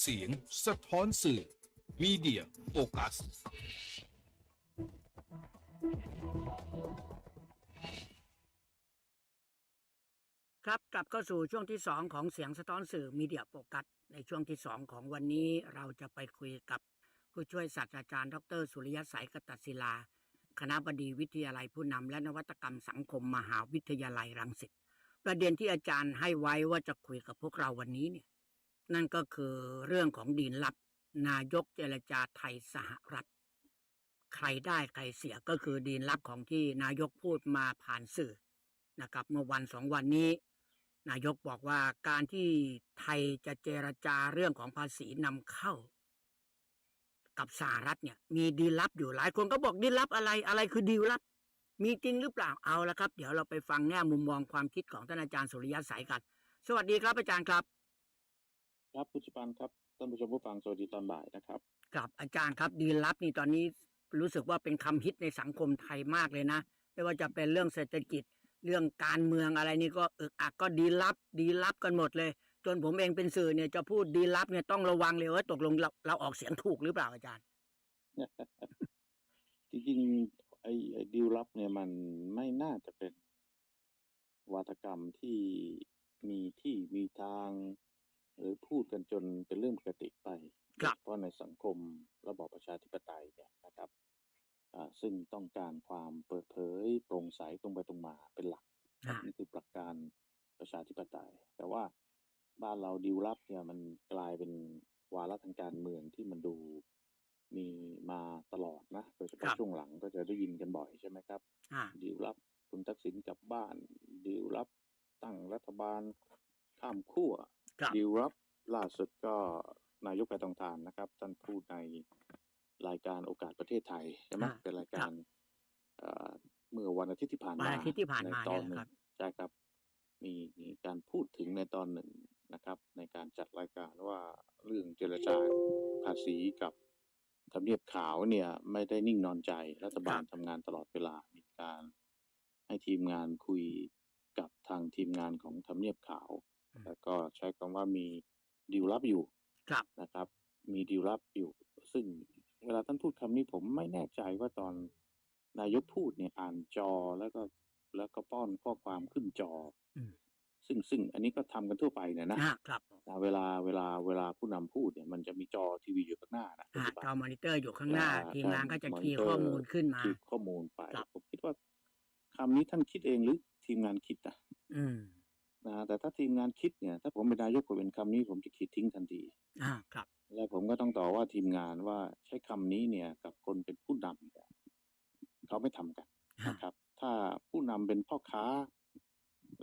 เสียงสะท้อนสื่อมีเดียโฟกัสครับกลับเข้าสู่ช่วงที่ 2 ของเสียงสะท้อนสื่อมีเดียโฟกัสในช่วงที่ 2 ของวันนี้เราจะไปคุยกับผู้ช่วยศาสตราจารย์ ดร สุริยสายกตัศิลา คณะบดีวิทยาลัยผู้นำและนวัตกรรมสังคมมหาวิทยาลัยรังสิต ประเด็นที่อาจารย์ให้ไว้ว่าจะคุยกับพวกเราวันนี้เนี่ย นั่นก็คือเรื่องของดีนลับ นายกเจรจาไทยสหรัฐ ใครได้ใครเสียก็คือดีนลับของที่นายกพูดมาผ่านสื่อนะครับ เมื่อวันสองวันนี้ นายกบอกว่าการที่ไทยจะเจรจาเรื่องของภาษีนำเข้า กับสหรัฐเนี่ย มีดีลลับอยู่หลายคนก็บอกดีลลับอะไรอะไรคือดีลลับ มีจริงหรือเปล่าเอาละครับ เดี๋ยวเราไปฟังแง่มุมมองความคิดของท่านอาจารย์สุริยะสายกัน สวัสดีครับอาจารย์ครับ ครับคุณสุปันครับท่านผู้ชมผู้ฟังสวัสดีตอนบ่ายนะครับครับอาจารย์ครับดีลลับนี่ตอนนี้รู้สึกว่าเป็นคำฮิตในสังคมไทยมากเลยนะไม่ว่าจะเป็นเรื่องเศรษฐกิจเรื่องการเมืองอะไรนี่ก็เอกอักก็ดีลลับ ดีลลับกันหมดเลย จนผมเองเป็นสื่อเนี่ยจะพูดดีลลับเนี่ยต้องระวังเลยว่าตกลงเราเราออกเสียงถูกหรือเปล่าอาจารย์จริงๆ ไอ้ไอ้ดีลลับเนี่ยมันไม่น่าจะเป็นวาทกรรมที่มีที่มีทาง หรือพูดกันจนเป็นเรื่องปกติไปครับ เพราะในสังคมระบอบประชาธิปไตยเนี่ยนะครับอ่าซึ่งต้องการความเปิดเผยโปร่งใสตรงไปตรงมาเป็นหลัก อ่า นี่คือหลักการประชาธิปไตย แต่ว่าบ้านเราดีลลับเนี่ยมันกลายเป็นวาระทางการเมืองที่มันดูมีมาตลอด นะโดยเฉครัพาะบช่วงหลังก็จะได้ยินกันบ่อยใช่ไหมครับอ่าดีลลับคุณทักษิณกลับบ้านดีลลับตั้งรัฐบาลข้ามขั้วครับดีลลับล่าสุดก็นายกไปตองทานนะครับท่านพูดในรายการโอกาสประเทศไทยใช่ไหมอ่าเป็นรายการเอ่อเมื่อวันอาทิตย์ที่ผ่านวันมาอาทิตย์ที่ผ่านมาในตอนเนี่ยหนะนึ่ครับงใช่ครับ มีมีการพูดถึงในตอนหนึ่งนะครับ ในการจัดรายการว่าเรื่องเจรจาภาษีกับ ทำเนียบขาวเนี่ยไม่ได้นิ่งนอนใจรัฐบาลครับทำงานตลอดเวลา มีการให้ทีมงานคุยกับทางทีมงานของทำเนียบขาว แล้วก็ใช้คำว่ามีดีลลับอยู่ครับนะครับ มีดีลลับอยู่ ซึ่งเวลาท่านพูดคำนี้ผมไม่แน่ใจว่าตอนนายกพูดเนี่ยอ่านจอแล้วก็แล้วก็ป้อนข้อความขึ้นจออม ซึ่งซึ่งอันนี้ก็ทำกันทั่วไปเนี่ยนะอ่าครับแต่เวลาเวลาเวลาผู้นำพูดเนี่ยมันจะมีจอทีวีอยู่ข้างหน้านะอ่าปัจจุบันจอมอนิเตอร์อยู่ข้างหน้าอ่าทีมงานก็จะใช่คีย์มอนิเตอร์ข้อมูลขึ้นมาคีย์ข้อมูลไปครับผมคิดว่าคำนี้ท่านคิดเองหรือทีมงานคิดนะอืมนะแต่ถ้าทีมงานคิดเนี่ย ถ้าผมเป็นนายกผมเป็นคำนี้ผมจะขีดทิ้งทันที อ่าครับ แล้วผมก็ต้องต่อว่าทีมงานว่าใช้คำนี้เนี่ย กับคนเป็นผู้นำเนี่ยเขาไม่ทำกันอ่านะครับ ถ้าผู้นำเป็นพ่อค้า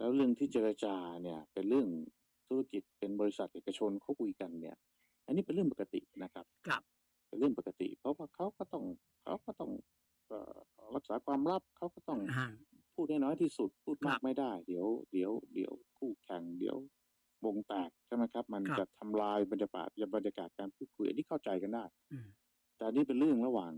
แล้วเรื่องที่เจรจาเนี่ยเป็นเรื่องธุรกิจเป็นบริษัทเอกชนเขาคุยกันเนี่ย อันนี้เป็นเรื่องปกตินะครับครับเป็นเรื่องปกติ เพราะว่าเขาก็ต้องเขาก็ต้องเอ่อรักษาความลับเขาก็ต้องอ่าพูดให้น้อยที่สุดพูดครัมากบไม่ได้ เดี๋ยวเดี๋ยวเดี๋ยวคู่แข่งเดี๋ยววงแตกใช่ไหมครับ มันครับจะทำลายบรรยากาศบรรยากาศการพูดคุยอันนี้เข้าใจกันได้อืมแต่อันนี่เป็นเรื่องระหว่าง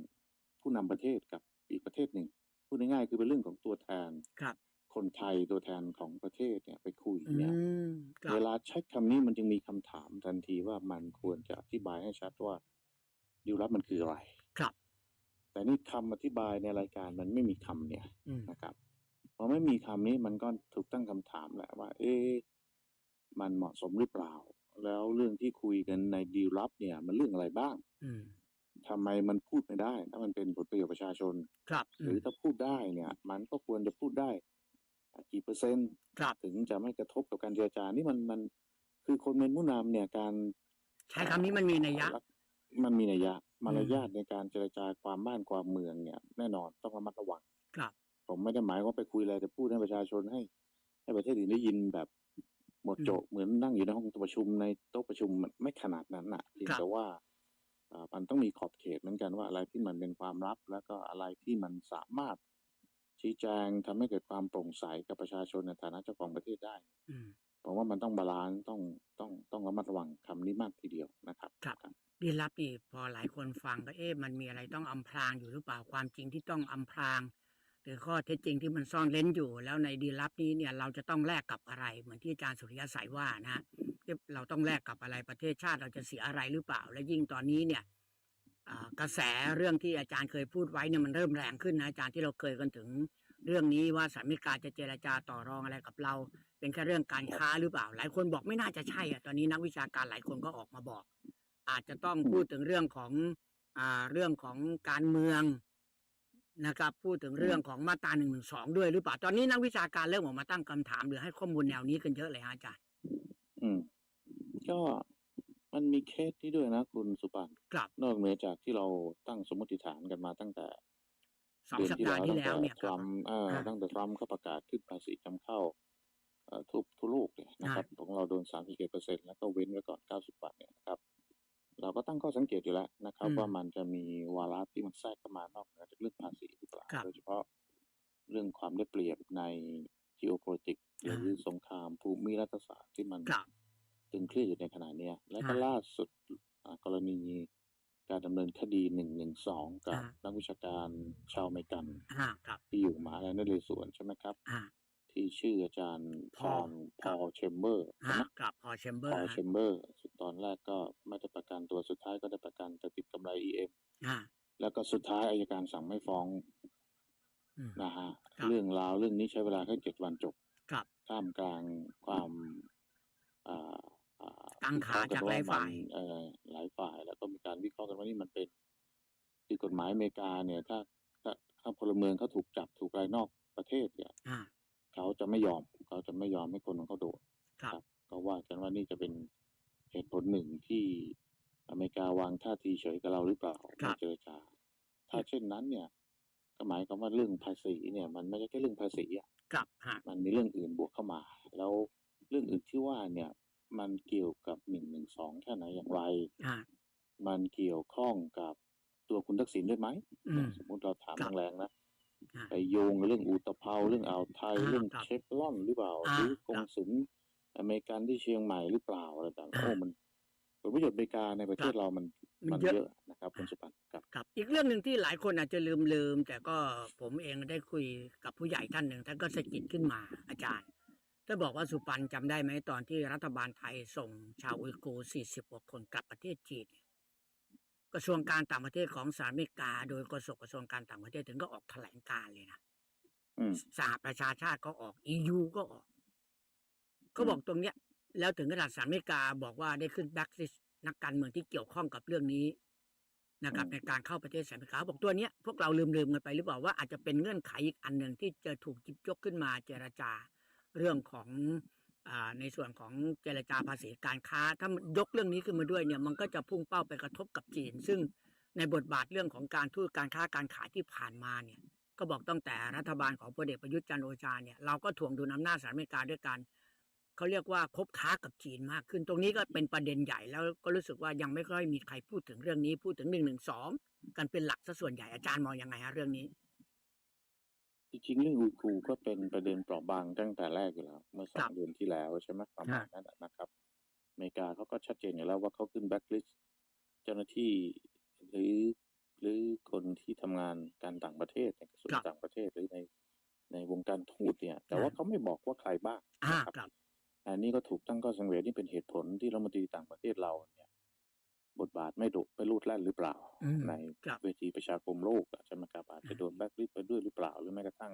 ผู้นำประเทศกับอีกประเทศหนึ่งพูดง่ายๆคือเป็นเรื่องของตัวแทนครับ คนไทยตัวแทนของประเทศเนี่ยไปคุยอืเนี่ยมครับเวลาใช้คำนี้มันจึงมีคำถามทันทีว่ามันควรจะอธิบายให้ชัดว่าดีลลับมันคืออะไร ครับ แต่นี่คำอธิบายในรายการมันไม่มีคำเนี่ยอืมนะครับพอไม่มีคำนี้มันก็ถูกตั้งคำถามแหละว่า เอ๊ะมันเหมาะสมหรือเปล่า แล้วเรื่องที่คุยกันในดีลลับเนี่ย มันเรื่องอะไรบ้างอืมทำไมมันพูดไม่ได้ ถ้ามันเป็นผลประโยชน์ประชาชน ครับ หรือถ้าพูดได้เนี่ย มันก็ควรจะพูดได้ กี่เปอร์เซ็นต์ครับถึงจะไม่กระทบกับการเจรจานี่มันมันคือคนเป็นผู้นำเนี่ยการใช้คำนี้มันมีนัยยะ มันมีนัยยะมารยาทในการเจรจาความบ้านความเมืองเนี่ย แน่นอนต้องระมัดระวังครับ ผมไม่ได้หมายว่าไปคุยอะไรแต่พูดให้ประชาชนให้ ให้ประเทศอื่นได้ยินแบบหมดโจกเหมือนนั่งอยู่ในห้องประชุมในโต๊ะประชุมมันไม่ขนาดนั้นน่ะเพียงครับแต่ว่าอ่ามันต้องมีขอบเขตเหมือนกันว่าอะไรที่มันเป็นความลับ แล้วก็อะไรที่มันสามารถ ชี้แจงทำให้เกิดความโปร่งใสกับประชาชนในฐานะเจ้าของประเทศได้อืมผมว่ามันต้องบาลานซ์ต้องต้องต้องระมัดระวังคำนี้มากทีเดียวนะครับครับดีลับนี่พอหลายคนฟังก็เอ๊ะมันมีอะไรต้องอำพรางอยู่หรือเปล่าความจริงที่ต้องอำพรางหรือข้อเท็จจริงที่มันซ่อนเล้นอยู่ แล้วในดีลับนี้เนี่ยเราจะต้องแลกกับอะไรเหมือนที่อาจารย์สุริยะสายว่านะฮะเอ๊ะเราต้องแลกกับอะไรประเทศชาติเราจะเสียอะไรหรือเปล่า และยิ่งตอนนี้เนี่ยอ่า กระแสเรื่องที่อาจารย์เคยพูดไว้เนี่ยมันเริ่มแรงขึ้นนะอาจารย์ที่เราเคยกันถึง เรื่องนี้ว่าสหรัฐอเมริกาจะเจรจาต่อรองอะไรกับเรา เป็นแค่เรื่องการค้าหรือเปล่า หลายคนบอกไม่น่าจะใช่อะตอนนี้นักวิชาการหลายคนก็ออกมาบอก อาจจะต้องพูดถึงเรื่องของอ่าเรื่องของการเมืองนะครับ พูดถึงเรื่องของมาตราหนึ่งหนึ่งสองด้วยหรือเปล่าตอนนี้นักวิชาการเริ่มออกมาตั้งคำถาม หรือให้ข้อมูลแนวนี้กันเยอะเลยฮะอาจารย์ อืมก็ มันมีเคสนี้ด้วยนะคุณสุปันกลับนอกเหนือจากที่เราตั้งสมมติฐานกันมาตั้งแต่สองเดือนสัปที่ดาห์แล้วที่ตั้งแล้แต่วเนี่ยทครัรับมป์เอ่ออ่าตั้งแต่ทรัมป์เขาประกาศขึ้นภาษีนำเข้าเอ่อทุกทั่วโลกเนี่ยนะครับของเราโดนสามสิบเเปอร์เซ็นแล้วก็เว้นไว้ก่อนเก้าสิบบาทเนี่ยนะครับ เราก็ตั้งข้อสังเกตอยู่แล้วนะครับอืมว่ามันจะมีวาระที่มันแทรกเข้ามานอกเหนือจากเรื่องภาษีหรือเปล่าครับโดยเฉพาะเรื่องความได้เปรียบใน geopolitics หรืออ่าสงครามภูมิรัฐศาสตร์ที่มันกลับ ตึงเครียดอยู่ในขณะเนี้ย และก็อ่าล่าสุดอ่ากรณีการดำเนินคดีหนึ่งหนึ่งสองกับอ่านักวิชาการชาวอเมริกันอ่าครับที่อยู่มหาลัยนเรศวรใช่ไหมครับอ่าที่ชื่ออาจารย์พพอรพครับอลเชมเบอร์ใช่ฮะไหมกลับพอแชมเบอพร์อลฮะเชมเบอร์ตอนแรกก็ไม่ได้ประกันตัวสุดท้ายก็ได้ประกันแต่ติดกำไร EM อ่าแล้วก็สุดท้ายอายการสั่งไม่ฟ้องอืมนะฮะครับเรื่องราวเรื่องนี้ใช้เวลาแค่เจ็ดวันจบกลับท่ามกลางความอ่า อ่ากังขาวิเคระห์จากนหลายว่ฝ่ายมันเอ่อหลายฝ่ายแล้วก็มีการวิเคราะห์กันว่านี่มันเป็นคือกฎหมายอเมริกาเนี่ย ถ้าถ้าถ้าพลเมืองเขาถูกจับถูกรายนอกประเทศเนี่ยอ่าเขาจะไม่ยอมเขาจะไม่ยอมให้คนของเขาโดนครับก็ว่ากันว่านี่จะเป็นเหตุผลหนึ่งที่อเมริกาวางท่าทีเฉยกับเราหรือเปล่าครัไม่บเจรจาถ้าเช่นนั้นเนี่ย ก็หมายความว่าเรื่องภาษีเนี่ย มันไม่ใช่แค่เรื่องภาษีอะกลับฮะมันมีเรื่องอื่นบวกเข้ามา แล้วเรื่องอื่นที่ว่าเนี่ย มันเกี่ยวกับหนึ่งหนึ่งสองแค่ไหนอย่างไร อ่า มันเกี่ยวข้องกับตัวคุณทักษิณด้วยไหมอืม สมมติเราถามครับ แรงๆนะอ่า ไปโยงกับเรื่องอูตะเภาเรื่องอ่าวไทยอ่าเรื่องครับเชฟรอนหรือเปล่าอ่าหรือกครังบสุลอเมริกันที่เชียงใหม่หรือเปล่าอะไรต่างๆอ่าโอ้มันผลประโยชน์อเมริกาในประเทศครับเรามันมันมันเยอะ เยอะนะครับคุณสุปันครับ ครับอีกเรื่องหนึ่งที่หลายคนอาจจะลืมลืมแต่ก็ผมเองได้คุยกับผู้ใหญ่ท่านหนึ่งท่านก็สะกิดขึ้นมาอาจารย์ ท่านบอกว่าสุปันจำได้ไหมตอนที่รัฐบาลไทยส่งชาวอุยกูร์40กว่าคนกลับประเทศจีนเนี่ยกระทรวงการต่างประเทศของสหรัฐอเมริกา โดยกระทรวงกระทรวงการต่างประเทศถึงก็ออกแถลงการณ์เลยนะอืมสหประชาชาติก็ออก EU ก็ออกเขาบอกตรงเนี้ย แล้วถึงขนาดสหรัฐอเมริกาบอกว่าได้ขึ้นแบ็กลิสนักการเมืองที่เกี่ยวข้องกับเรื่องนี้นะครับอืมในการเข้าประเทศสหรัฐอเมริกาเขาบอกตัวเนี้ยพวกเราลืมลืมๆกันไปหรือเปล่าว่าอาจจะเป็นเงื่อนไขอีกอันหนึ่งที่จะถูกจิบยกขึ้นมาเจรจา เรื่องของอในส่วนของเจรจาภาษีการค้า ถ้ามันยกเรื่องนี้ขึ้นมาด้วยเนี่ยมันก็จะพุ่งเป้าไปกระทบกับจีน ซึ่งในบทบาทเรื่องของการทูตการค้าการขายที่ผ่านมาเนี่ยก็บอกตั้งแต่รัฐบาลของพลเอกประยุทธ์จันทร์โอชาเนี่ยเราก็ถ่วงดุลอำนาจสหรัฐอเมริกาด้วยการเขาเรียกว่าคบค้ากับจีนมากขึ้น ตรงนี้ก็เป็นประเด็นใหญ่แล้วก็รู้สึกว่ายังไม่ค่อยมีใครพูดถึงเรื่องนี้พูดถึงหนึ่งหนึ่งสองกันเป็นหลักซะส่วนใหญ่อาจารย์มองยังไงฮะเรื่องนี้ จริงๆเรื่องอุยกูร์ก็เป็นประเด็นเปราะบางตั้งแต่แรกอยู่แล้ว เมื่อสอครังบเดือนที่แล้วใช่ไหมประมาณนั้นนะนะครับอเมริกาเขาก็ชัดเจนอยู่แล้วว่าเขาขึ้นแบ็กลิสเจ้าหน้าที่หรือหรือคนที่ทำงานการต่างประเทศในกระทรวงครับต่างประเทศหรือในในวงการทูตเนี่ย แต่ว่าเขาไม่บอกว่าใครบ้างอ่านะครับครับอันนี้ก็ถูกตั้งข้อสังเกตนี่เป็นเหตุผลที่รัฐมนตรีต่างประเทศเราเนี่ย บทบาทไม่ดุไม่รูดแล่นหรือเปล่าอืมในครับเวทีประชาคมโลกอะใช่ไหมครับอาจจะโดนแบล็คลิสต์ไปด้วยหรือเปล่า หรือแม้กระทั่ง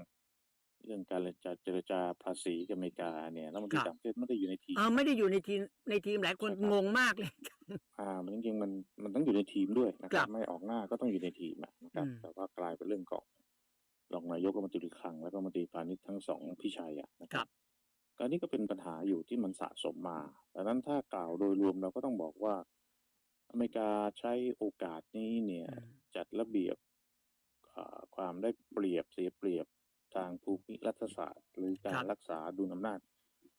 เรื่องการเจรจาภาษีกับอเมริกาเนี่ยรัฐมนตรีครับต่างประเทศไม่ได้อยู่ในทีมเออไม่ได้อยู่ในทีมในทีมหลายคนงงมากเลยอ่ามันจริงๆมันมันต้องอยู่ในทีมด้วยนะคครัรับบไม่ออกหน้าก็ต้องอยู่ในทีมอะนะครับอืมแต่ว่ากลายเป็นเรื่องของรองนายกรัฐมนตรีคลังและก็รัฐมนตรีพาณิชย์ทั้งสองพี่ชัยอะนะคครัรับบก็นี่ก็เป็นปัญหาอยู่ที่มันสะสมมาดังนั้นถ้ากล่าวโดยรวมเราก็ต้องบอกว่า อเมริกาใช้โอกาสนี้เนี่ยอืมจัดระเบียบอ่าความได้เปรียบเสียเปรียบทางภูมิรัฐศาสตร์ หรือการรักษาดุลอำนาจ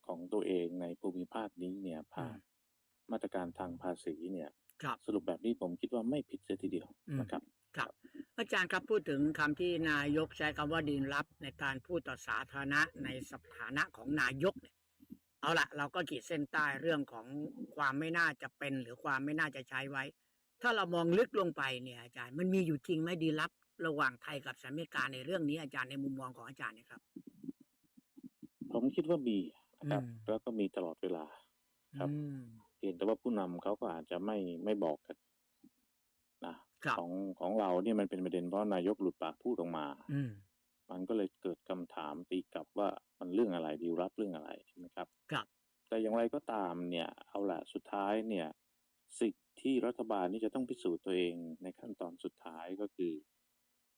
ของตัวเองในภูมิภาคนี้เนี่ยผ่านมาตรการทางภาษีเนี่ยครับสรุปแบบนี้ผมคิดว่าไม่ผิดเสียทีเดียวอืมนะครับครับอาจารย์ครับพูดถึงคำที่นายกใช้คำว่าดินรับในการพูดต่อสาธารณะในสถานะของนายกเนี่ย เอาละเราก็ขีดเส้นใต้เรื่องของความไม่น่าจะเป็น หรือความไม่น่าจะใช้ไว้ ถ้าเรามองลึกลงไปเนี่ยอาจารย์มันมีอยู่จริงไหมดีลับ ระหว่างไทยกับสหรัฐอเมริกาในเรื่องนี้อาจารย์ในมุมมองของอาจารย์เนะครับ ผมคิดว่ามีนะครับอืมแล้วก็มีตลอดเวลา ครับอืมเพียงแต่ว่าผู้นำเขาก็อาจจะไม่ไม่บอกกันนะครับของของเราเนี่ยมันเป็นประเด็นเพราะนายกหลุดปากพูดออกมาอื มมันก็เลยเกิดคำถามตีกลับว่ามันเรื่องอะไรดีลรับเรื่องอะไรใช่ไหมครับครับ แต่อย่างไรก็ตามเนี่ยเอาละสุดท้ายเนี่ยสิ่งที่รัฐบาลนี่จะต้องพิสูจน์ตัวเองในขั้นตอนสุดท้ายก็คือ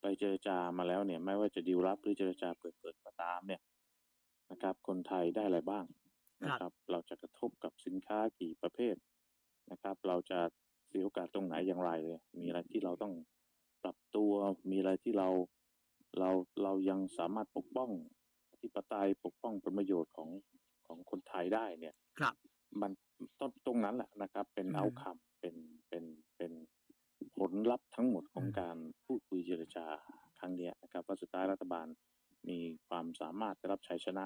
ไปเจรจามาแล้วเนี่ย ไม่ว่าจะดีลรับหรือเจรจาเปิดเปิดก็ตามเนี่ยนะครับ คนไทยได้อะไรบ้างนะครับ เราจะกระทบกับสินค้ากี่ประเภทนะครับ เราจะเสียโอกาสตรงไหนอย่างไรเลยมีอะไรที่เราต้องปรับตัวมีอะไรที่เรา เราเรายังสามารถปกป้องอธิปไตยปกป้องผลประโยชน์ของของคนไทยได้เนี่ย ครับ มันต้นตรงนั้นแหละนะครับ เป็นอืมเอาคำเป็นเป็นเป็นผลลัพธ์ทั้งหมดของอืมการพูดคุยเจรจาครั้งเนี้ยนะครับว่าสุดท้ายรัฐบาลมีความสามารถจะรับชัยชนะ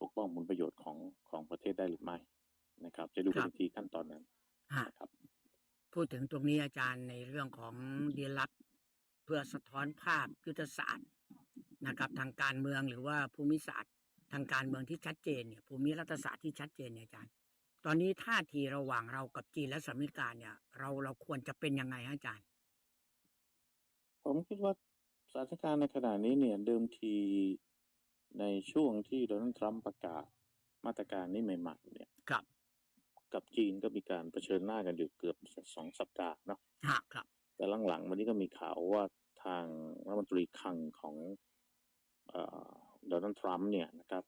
ปกป้องผลประโยชน์ของของประเทศได้หรือไม่นะครับ จะดูกันอีกทีขั้นตอนนั้นฮะนะครับ พูดถึงตรงนี้อาจารย์ในเรื่องของดีลลับเพื่อสะท้อนภาพยุทธศาสตร์ นะครับ ทางการเมืองหรือว่าภูมิศาสตร์ ทางการเมืองที่ชัดเจนเนี่ยภูมิรัฐศาสตร์ที่ชัดเจนเนี่ยอาจารย์ ตอนนี้ท่าทีระหว่างเรากับจีนและสหรัฐอเมริกาเนี่ย เราเราควรจะเป็นยังไงฮะอาจารย์ ผมคิดว่าสถานการณ์ในขณะนี้เนี่ยเดิมทีในช่วงที่โดนัลด์ทรัมป์ประกาศมาตรการนี้ใหม่ๆเนี่ยครับ กับจีนก็มีการเผชิญหน้ากันอยู่เกือบสองสัปดาห์เนาะฮะครับ แต่หลังๆวันนี้ก็มีข่าวว่าทางรัฐมนตรีคลังของ โดนัลด์ทรัมป์เนี่ยนะครับ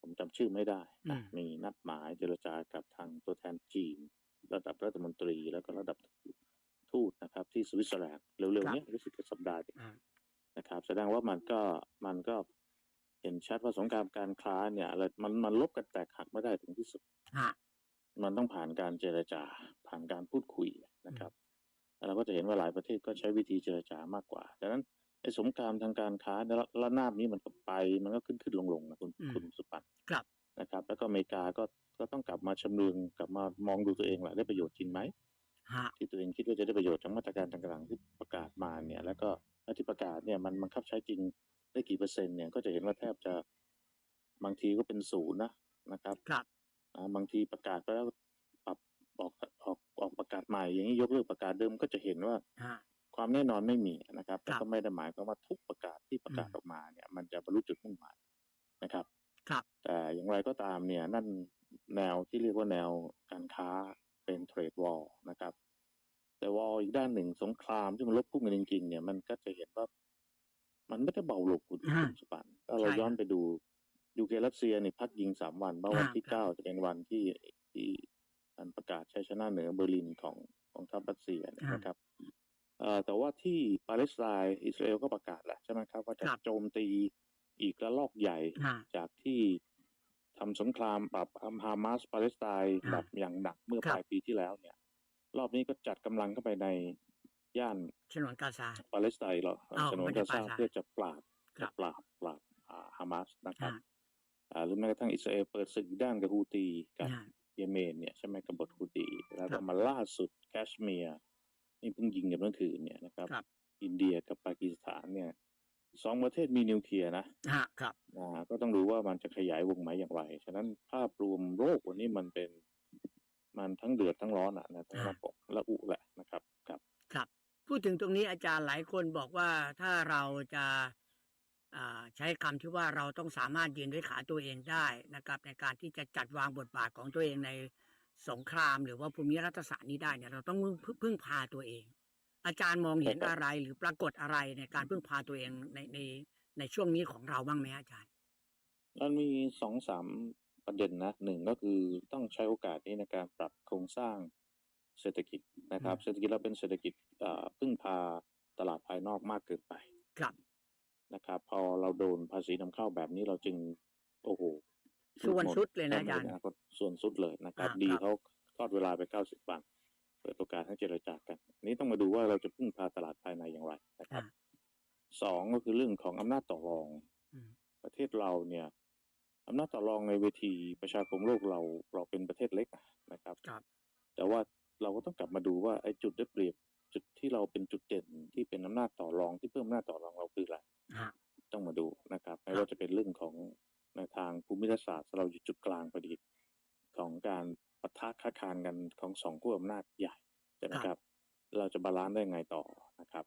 ผมจำชื่อไม่ได้นะอืมมีนัดหมายเจรจากับทางตัวแทนจีน ระดับรัฐมนตรีแล้วก็ระดับทูตนะครับ ที่สวิตเซอร์แลนด์เร็วๆเนี้รู้สึกจะสัปดาห์เดียวอ่านะครับ แสดงว่ามันก็มันก็เห็นชัดว่าสงครามการค้าเนี่ยอะไรมันมันลบกันแตกหักไม่ได้ถึงที่สุดฮะมันต้องผ่านการเจรจา ผ่านการพูดคุยนะครับแล้วเราก็จะเห็นว่าหลายประเทศก็ใช้วิธีเจรจามากกว่าดังนั้น ไอ้สงครามทางการค้าและระนาบนี้มันก็ไป มันก็ขึ้นขึ้นลงลงนะคุณอืมคุณสุปันครับนะครับ แล้วก็อเมริกาก็ก็ต้องกลับมาชำเลืองกลับมามองดูตัวเองแหละได้ประโยชน์จริงไหมฮะที่ตัวเองคิดว่าจะได้ประโยชน์จากมาตรการต่างๆที่ประกาศมาเนี่ย แล้วก็และที่ประกาศเนี่ยมันบังคับใช้จริงได้กี่เปอร์เซ็นต์เนี่ยก็จะเห็นว่าแทบจะบางทีก็เป็นศูนย์นะนะครับครับอ่าบางทีประกาศไปแล้วปรับออกออกออกประกาศใหม่อย่างนี้ยกเลิกประกาศเดิมก็จะเห็นว่าฮะ ความแน่นอนไม่มีนะครับ แต่ครับก็ไม่ได้หมายความว่าทุกประกาศที่ประกาศอืมออกมาเนี่ย มันจะบรรลุจุดมุ่งหมายนะครับ ครับ แต่อย่างไรก็ตามเนี่ยนั่นแนวที่เรียกว่าแนวการค้าเป็นเทรดวอลนะครับ แต่วอลอีกด้านหนึ่งสงครามที่มันลบพุ่งกันจริงๆเนี่ยมันก็จะเห็นว่า มันไม่ได้เบาลงคุณอ่าคุณสุปันถ้าเราใช่ย้อนไปดูยูเครนรัสเซียเนี่ยพักยิงสามวันเพราะวันอ่าที่ครับเก้าจะเป็นวันที่ที่การประกาศชัยชนะเหนือเบอร์ลินของของทัพรัสเซียนะครับ เอ่อแต่ว่าที่ปาเลสไตน์อิสราเอลก็ประกาศแล้วใช่ไหมครับ ว่าจะครับโจมตีอีกระลอกใหญ่ฮะจากที่ทำสงครามปรับฮามาสปาเลสไตน์อ่าแบบอย่างหนักเมื่อครับปลายปีที่แล้วเนี่ย รอบนี้ก็จัดกำลังเข้าไปในย่านฉนวนกาซาปาเลสไตน์หรออ้าวฉนวนไม่ได้กาซาปาเลสไตน์เพื่อจะปราบครับปราบปราบอ่าฮามาสนะครับฮะอ่าหรือแม้กระทั่งอิสราเอลเปิดศึกอีกด้านกับฮูตีกับฮะเยเมนเนี่ยใช่ไหมกับบทฮูตีแล้วครัก็บมาล่าสุดแคชเมียร์ นี่เพิ่งยิงกันเมื่อคืนเนี่ยนะครับ ครับ อินเดียกับปากีสถานเนี่ยสองประเทศมีนิวเคลียร์นะฮะครับ อ่าก็ต้องดูว่ามันจะขยายวงไหมอย่างไร ฉะนั้นภาพรวมโลกวันนี้มันเป็น มันทั้งเดือดทั้งร้อนอะนะทั้งอ่าระบบและอุแหละนะครับครับ ครับ พูดถึงตรงนี้อาจารย์หลายคนบอกว่าถ้าเราจะอ่าใช้คำที่ว่าเราต้องสามารถยืนด้วยขาตัวเองได้นะครับ ในการที่จะจัดวางบทบาทของตัวเองใน สงครามหรือว่าภูมิรัฐศาสตร์นี้ได้เนี่ยเราต้องพึ่งพึ่งพาตัวเอง อาจารย์มองเห็นใช่ครับอะไรหรือปรากฏอะไรในการพึ่งพาตัวเองในในในช่วงนี้ของเราบ้างไหมอาจารย์มันมีสองสามประเด็นนะหนึ่งก็คือต้องใช้โอกาสนี้ในการปรับโครงสร้างเศรษฐกิจนะครับอืมเศรษฐกิจเราเป็นเศรษฐกิจอ่าพึ่งพาตลาดภายนอกมากเกินไปครับนะครับ พอเราโดนภาษีนำเข้าแบบนี้เราจึงโอ้โห ส่วนหมสุดเลยนะอาจารย์ต้นทุนส่วนสุดเลยนะครับอ่าดีครับเขาทอดเวลาไปเก้าสิบวันเปิดโอกาสให้เจรจากันอัน นี้ต้องมาดูว่าเราจะพึ่งพาตลาดภายในอย่างไรนะครับอ่าสองก็คือเรื่องของอำนาจต่อรองอืมประเทศเราเนี่ยอำนาจต่อรองในเวทีประชาคมโลกเราเราเป็นประเทศเล็กนะครับครับแต่ว่าเราก็ต้องกลับมาดูว่าไอ้จุดได้เปรียบจุดที่เราเป็นจุดเด่นที่เป็นอำนาจต่อรองที่เพิ่มอำนาจต่อรองเราคืออะไรฮะต้องมาดูนะครับไม่ครับว่าจะเป็นเรื่องของ ในทางภูมิรัฐศาสตร์เราอยู่จุดกลางพอดีของการปท้าค้าคานกันของสองขั้วอำนาจใหญ่ใช่ไหมครับครับ เราจะบาลานซ์ได้ไงต่อนะครับ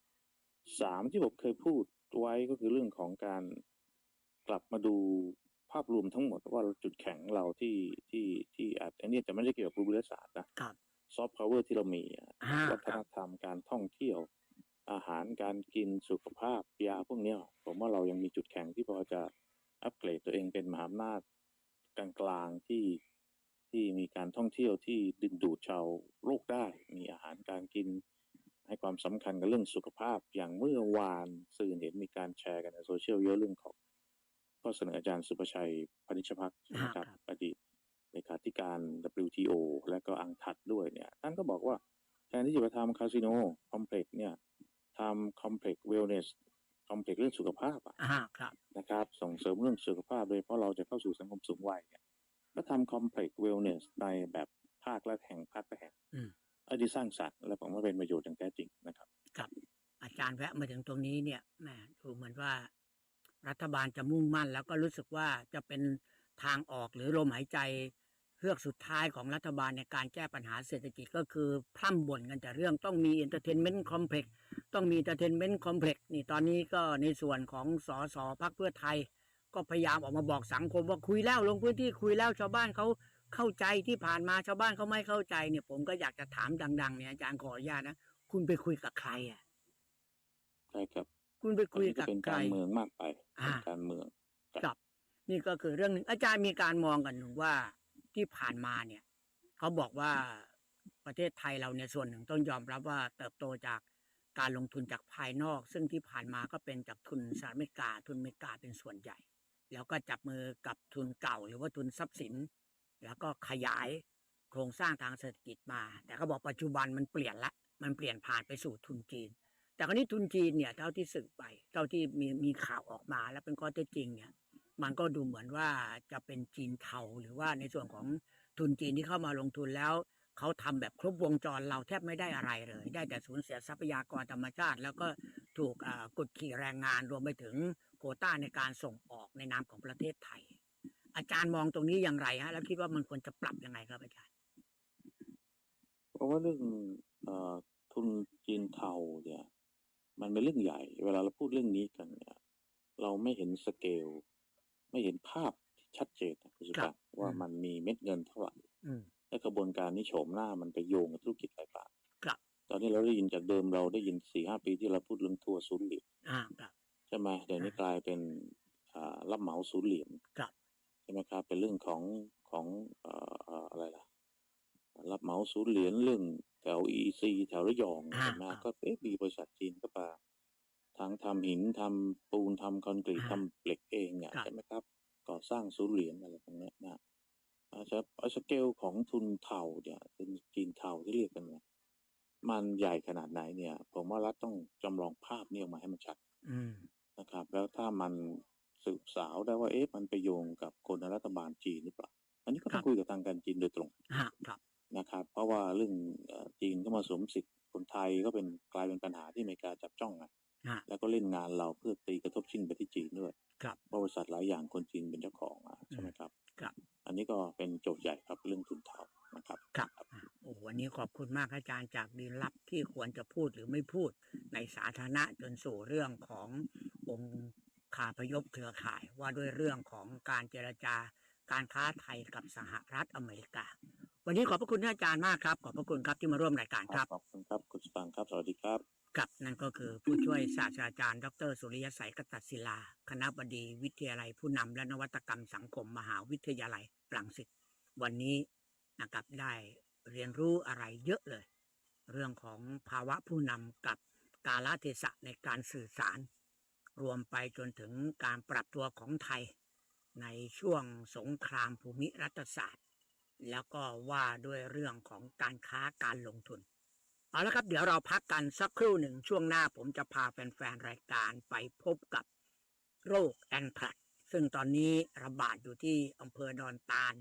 สามที่ผมเคยพูดไว้ก็คือเรื่องของการกลับมาดูภาพรวมทั้งหมดว่าจุดแข็งเราที่ที่ที่อาจอันนี้จะไม่ได้เกี่ยวกับภูมิรัฐศาสตร์นะครับซอฟต์พาวเวอร์ที่เรามีอะอ่าวัฒนธรรมการท่องเที่ยวอาหารการกินสุขภาพยาพวกเนี้ยผมว่าเรายังมีจุดแข็งที่พอจะ อัปเกรดตัวเองเป็นมหาอำนาจกลางๆที่ที่มีการท่องเที่ยวที่ดึงดูดชาวโลกได้ มีอาหารการกิน ให้ความสำคัญกับเรื่องสุขภาพอย่างเมื่อวานสื่อเห็นมีการแชร์กันในโซเชียลเยอะเรื่องของข้อเสนออาจารย์สุประชัยพนิชพักนะครับครับอดีตเลขาธิการ WTO และก็อังทัดด้วยเนี่ยท่านก็บอกว่าแทนที่จะไปทำคาสิโนคอมเพล็กซ์เนี่ยทำคอมเพล็กซ์เวลเนส คอมเพล็กซ์เรื่องสุขภาพอะอ่าครับ นะครับ ส่งเสริมเรื่องสุขภาพโดยเพราะเราจะเข้าสู่สังคมสูงวัยเนี่ยก็ทำคอมเพล็กซ์เวลเนสในแบบภาคและแห่งภาคและแห่งอืมอันนี้สร้างสรรค์และผมว่าเป็นประโยชน์อย่างแท้จริงนะครับ ครับอาจารย์แวะมาถึงตรงนี้เนี่ยแหมดูเหมือนว่า รัฐบาลจะมุ่งมั่น แล้วก็รู้สึกว่าจะเป็นทางออกหรือลมหายใจ เฮือกสุดท้ายของรัฐบาลในการแก้ปัญหาเศรษฐกิจก็คือพร่ำบ่นกันแต่เรื่องต้องมีเอนเตอร์เทนเมนต์คอมเพล็กซ์ต้องมีเอนเตอร์เทนเมนต์คอมเพล็กซ์นี่ตอนนี้ก็ในส่วนของสสพักเพื่อไทย ก็พยายามออกมาบอกสังคมว่าคุยแล้วลงพื้นที่คุยแล้วชาวบ้านเขาเข้าใจที่ผ่านมาชาวบ้านเขาไม่เข้าใจเนี่ย ผมก็อยากจะถามดัง ๆ เนี่ยอาจารย์ขออนุญาตนะคุณไปคุยกับใครอะใช่ครับ คุณไปตอนคุยนี้ก็กับเป็นใครการเมืองมากไปอ่าเป็นการเมืองครับ นี่ก็คือเรื่องหนึ่งอาจารย์มีการมองกันหนึ่งว่า ที่ผ่านมาเนี่ย เขาบอกว่าประเทศไทยเราเนี่ยส่วนหนึ่งต้องยอมรับว่าเติบโตจากการลงทุนจากภายนอก ซึ่งที่ผ่านมาก็เป็นจากทุนสหรัฐอเมริกาทุนอเมริกาเป็นส่วนใหญ่ แล้วก็จับมือกับทุนเก่า หรือว่าทุนทรัพย์สิน แล้วก็ขยายโครงสร้างทางเศรษฐกิจมา แต่เขาบอกปัจจุบันมันเปลี่ยนละ มันเปลี่ยนผ่านไปสู่ทุนจีน แต่คราวนี้ทุนจีนเนี่ยเท่าที่สืบไปเท่าที่มีมีข่าวออกมา แล้วเป็นข้อเท็จจริงเนี่ย มันก็ดูเหมือนว่าจะเป็นจีนเทาหรือว่าในส่วนของทุนจีนที่เข้ามาลงทุนแล้วเขาทำแบบครบวงจรเราแทบไม่ได้อะไรเลย ได้แต่สูญเสียทรัพยากรธรรมชาติ แล้วก็ถูกกดขี่แรงงานรวมไปถึงโควต้าในการส่งออกในนามของประเทศไทย อาจารย์มองตรงนี้อย่างไรฮะ แล้วคิดว่ามันควรจะปรับยังไงครับอาจารย์ เพราะว่าเรื่องอทุนจีนเทาเนี่ย มันเป็นเรื่องใหญ่ เวลาเราพูดเรื่องนี้กันเนี่ยเราไม่เห็นสเกล ไม่เห็นภาพที่ชัดเจนนะคุณสุครัภาบพว่าอืมมันมีเม็ดเงินเท่าไหร่อืมและกระบวนการนี้โฉมหน้ามันไปโยงกับธุรกิจอะไรบ้างครับตอนนี้เราได้ยินจากเดิมเราได้ยินสี่ห้าปีที่เราพูดเรื่องทัวร์ศูนย์เหรียญอ่าครับใช่ไหมเดี๋ยวนี้กลายเป็นอ่ารับเหมาศูนย์เหรียญครับใช่ไหมครับ เป็นเรื่องของของเอ่อเอ่ออะไรล่ะ รับเหมาศูนย์เหรียญเรื่องแถว EC แถวระยองอ่าใช่ไหมครับก็เอ๊ะมีบริษัทจีนก็มา ทั้งทำหินทำปูนทำคอนกรีตอ่าทำเหล็กเองเนี่ยครับใช่ไหมครับ ก่อสร้างศูนย์เหรียญอะไรพวกเนี้ยนะอาจจะสเกลของทุนเทาเนี่ยทุนจีนเทาที่เรียกกันเนี่ยมันใหญ่ขนาดไหนเนี่ย ผมว่ารัฐต้องจำลองภาพนี้ออกมาให้มันชัดอืมนะครับ แล้วถ้ามันสืบสาวได้ว่าเอ๊ะมันไปโยงกับคนในรัฐบาลจีนหรือเปล่า อันนี้ก็ต้องคุยกับทางการจีนโดยตรงฮะครับนะครับ เพราะว่าเรื่องเอ่อจีนก็มาสวมสิทธิ์คนไทยก็เป็นกลายเป็นปัญหาที่อเมริกาจับจ้องอะ ฮะ แล้วก็เล่นงานเราเพื่อตีกระทบชิ้นไปที่จีนด้วยครับ เพราะบริษัทหลายอย่างคนจีนเป็นเจ้าของอะใช่ไหมครับ ครับ อันนี้ก็เป็นโจทย์ใหญ่ครับเรื่องทุนเทานะครับ ครับอะโอ้วันนี้ขอบคุณมากอาจารย์จากดินลับที่ควรจะพูดหรือไม่พูดในสาธารณะจนสู่เรื่องขององค์คาพยพเครือข่ายว่าด้วยเรื่องของการเจรจาการค้าไทยกับสหรัฐอเมริกา วันนี้ขอบพระคุณท่านอาจารย์มากครับ ขอบพระคุณครับที่มาร่วมรายการครับ ขอบคุณครับคุณสตังค์ครับ สวัสดีครับกับนั่นก็คือผู้ช่วยศาสตราจารย์ ดรสุริยสัยกตัศิลา คณะบดีวิทยาลัยผู้นำและนวัตกรรมสังคมมหาวิทยาลัยรังสิตวันนี้นะครับได้เรียนรู้อะไรเยอะเลย เรื่องของภาวะผู้นำกับกาลเทศะในการสื่อสาร รวมไปจนถึงการปรับตัวของไทย ในช่วงสงครามภูมิรัฐศาสตร์ แล้วก็ว่าด้วยเรื่องของการค้าการลงทุน เอาละครับ เดี๋ยวเราพักกันสักครู่หนึ่งช่วงหน้าผมจะพาแฟนๆรายการไปพบกับโรคแอนแทรกซึ่งตอนนี้ระบาดอยู่ที่อำเภอดอนตาล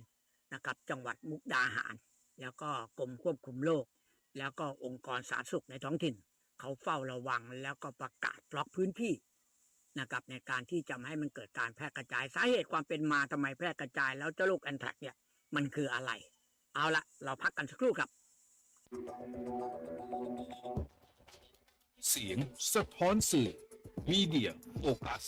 นะครับ จังหวัดมุกดาหาร แล้วก็กรมควบคุมโรคแล้วก็องค์กรสาธารณสุขในท้องถิ่น เขาเฝ้าระวังแล้วก็ประกาศล็อกพื้นที่นะครับในการที่จะไม่ให้มันเกิดการแพร่กระจายสาเหตุความเป็นมาทำไมแพร่กระจาย แล้วเจ้าโรคแอนแทรกเนี่ย มันคืออะไร เอาละเราพักกันสักครู่ครับ เสียงสะท้อนสื่อมีเดียโฟกัส